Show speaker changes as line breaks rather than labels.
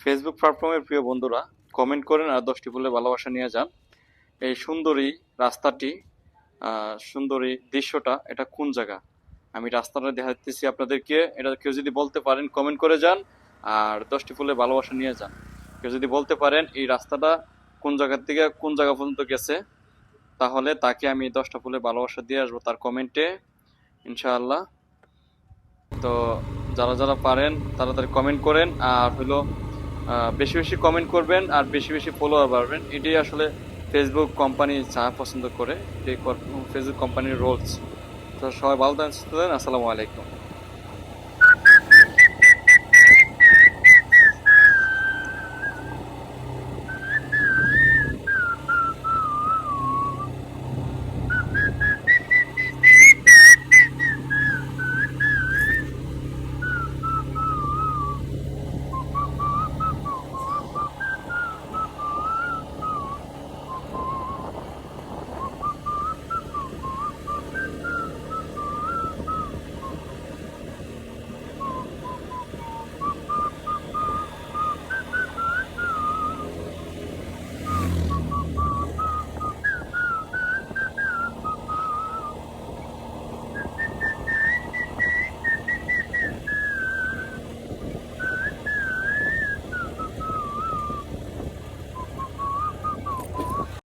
Facebook প্ল্যাটফর্মের প্রিয় বন্ধুরা কমেন্ট করেন আর দশটি ফুলের ভালোবাসা নিয়ে যান। এই সুন্দরী রাস্তাটি সুন্দরী দৃশ্যটা, এটা কোন জায়গা? আমি রাস্তাটা দেখাতেছি আপনাদেরকে। এটা কেউ যদি বলতে পারেন কমেন্ট করে যান আর দশটি ফুলের ভালোবাসা নিয়ে যান। কেউ যদি বলতে পারেন, এই রাস্তাটা কোন জায়গার থেকে কোন জায়গা পর্যন্ত গেছে, তাহলে তাকে আমি দশটা ফুলের ভালোবাসা দিয়ে আসব তার কমেন্টে ইনশাআল্লাহ। তো যারা যারা পারেন তারা তাড়াতাড়ি কমেন্ট করেন। আর হলো বেশি বেশি কমেন্ট করবেন আর বেশি বেশি ফলোয়ার বাড়বেন। এটাই আসলে ফেসবুক কোম্পানি চা পছন্দ করে এটাই ফেসবুক কোম্পানির রোলস তো সবাই ভালো থাকেন। আসসালামু আলাইকুম।